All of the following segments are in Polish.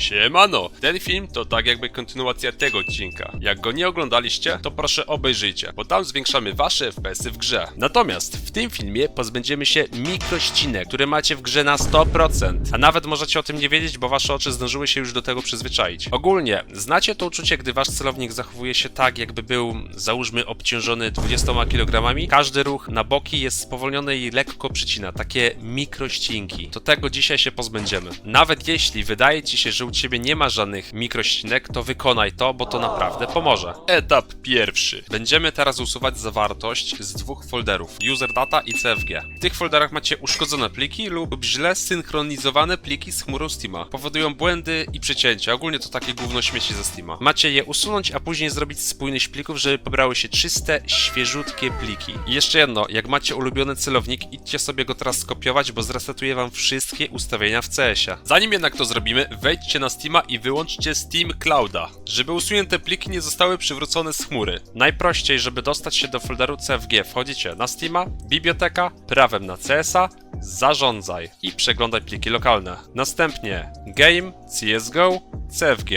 Siemano! Ten film to tak jakby kontynuacja tego odcinka. Jak go nie oglądaliście, to proszę obejrzyjcie, bo tam zwiększamy wasze FPS-y w grze. Natomiast w tym filmie pozbędziemy się mikrościnek, które macie w grze na 100%. A nawet możecie o tym nie wiedzieć, bo wasze oczy zdążyły się już do tego przyzwyczaić. Ogólnie, znacie to uczucie, gdy wasz celownik zachowuje się tak, jakby był, załóżmy, obciążony 20 kg? Każdy ruch na boki jest spowolniony i lekko przycina, takie mikrościnki. To tego dzisiaj się pozbędziemy. Nawet jeśli wydaje ci się, że u ciebie nie ma żadnych mikrościnek, to wykonaj to, bo to naprawdę pomoże. Etap pierwszy. Będziemy teraz usuwać zawartość z dwóch folderów: user data i CFG. W tych folderach macie uszkodzone pliki lub źle synchronizowane pliki z chmurą Steama. Powodują błędy i przycięcia. Ogólnie to takie gówno śmieci ze Steama. Macie je usunąć, a później zrobić spójność plików, żeby pobrały się czyste, świeżutkie pliki. I jeszcze jedno, jak macie ulubiony celownik, idźcie sobie go teraz skopiować, bo zresetuje wam wszystkie ustawienia w CS-ie. Zanim jednak to zrobimy, wejdźcie na Steama i wyłączcie Steam Clouda, żeby usunięte pliki nie zostały przywrócone z chmury. Najprościej, żeby dostać się do folderu CFG, wchodzicie na Steama, biblioteka, prawem na CS-a, zarządzaj i przeglądaj pliki lokalne. Następnie Game, CSGO, CFG.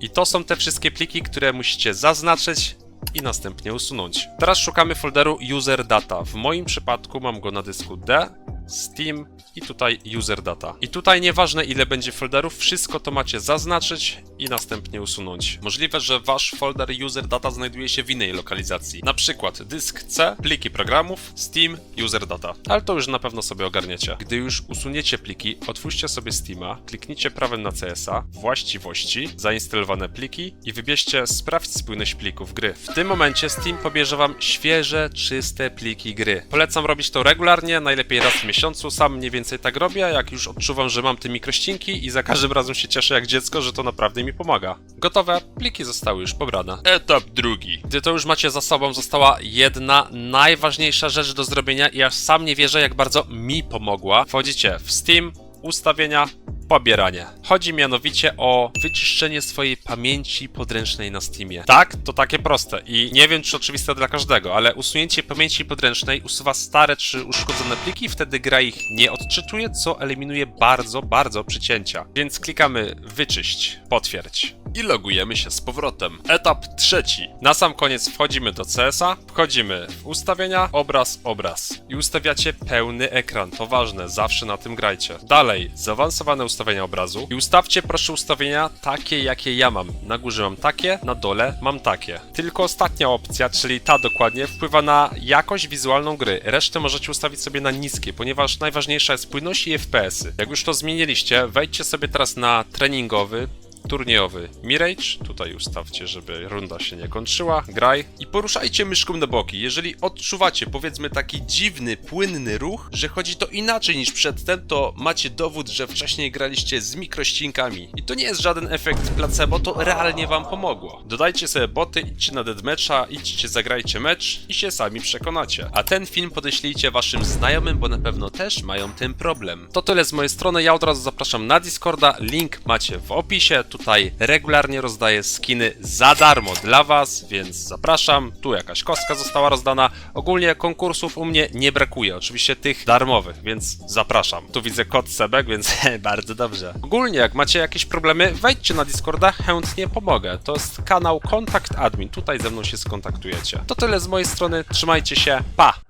I to są te wszystkie pliki, które musicie zaznaczyć i następnie usunąć. Teraz szukamy folderu user data. W moim przypadku mam go na dysku D, Steam i tutaj user data. I tutaj nieważne ile będzie folderów, wszystko to macie zaznaczyć i następnie usunąć. Możliwe, że wasz folder user data znajduje się w innej lokalizacji. Na przykład dysk C, pliki programów, Steam, user data. Ale to już na pewno sobie ogarniecie. Gdy już usuniecie pliki, otwórzcie sobie Steama, kliknijcie prawem na CS-a, właściwości, zainstalowane pliki i wybierzcie sprawdź spójność plików gry. W tym momencie Steam pobierze wam świeże, czyste pliki gry. Polecam robić to regularnie, najlepiej raz w miesiącu. Sam mniej więcej tak robię, jak już odczuwam, że mam te mikrościnki i za każdym razem się cieszę jak dziecko, że to naprawdę mi pomaga. Gotowe, pliki zostały już pobrane. Etap drugi. Gdy to już macie za sobą, została jedna najważniejsza rzecz do zrobienia i aż sam nie wierzę, jak bardzo mi pomogła. Wchodzicie w Steam, ustawienia, pobieranie. Chodzi mianowicie o wyczyszczenie swojej pamięci podręcznej na Steamie. Tak, to takie proste i nie wiem, czy oczywiste dla każdego, ale usunięcie pamięci podręcznej usuwa stare czy uszkodzone pliki, wtedy gra ich nie odczytuje, co eliminuje bardzo, bardzo przycięcia. Więc klikamy wyczyść, potwierdź i logujemy się z powrotem. Etap trzeci. Na sam koniec wchodzimy do CS-a, wchodzimy w ustawienia, obraz, obraz i ustawiacie pełny ekran. To ważne, zawsze na tym grajcie. Dalej, zaawansowane ustawienia obrazu i ustawcie proszę ustawienia takie, jakie ja mam. Na górze mam takie, na dole mam takie. Tylko ostatnia opcja, czyli ta dokładnie, wpływa na jakość wizualną gry. Resztę możecie ustawić sobie na niskie, ponieważ najważniejsza jest spójność i FPS-y. Jak już to zmieniliście, wejdźcie sobie teraz na treningowy, turniejowy Mirage. Tutaj ustawcie, żeby runda się nie kończyła. Graj i poruszajcie myszką na boki. Jeżeli odczuwacie, powiedzmy, taki dziwny, płynny ruch, że chodzi to inaczej niż przedtem, to macie dowód, że wcześniej graliście z mikrościnkami. I to nie jest żaden efekt placebo, to realnie wam pomogło. Dodajcie sobie boty, idźcie na deathmatcha, idźcie, zagrajcie mecz i się sami przekonacie. A ten film podeślijcie waszym znajomym, bo na pewno też mają ten problem. To tyle z mojej strony, ja od razu zapraszam na Discorda, link macie w opisie. Tutaj regularnie rozdaję skiny za darmo dla was, więc zapraszam. Tu jakaś kostka została rozdana. Ogólnie konkursów u mnie nie brakuje, oczywiście tych darmowych, więc zapraszam. Tu widzę kod Sebek, więc bardzo dobrze. Ogólnie jak macie jakieś problemy, wejdźcie na Discorda, chętnie pomogę. To jest kanał Kontakt Admin, tutaj ze mną się skontaktujecie. To tyle z mojej strony, trzymajcie się, pa!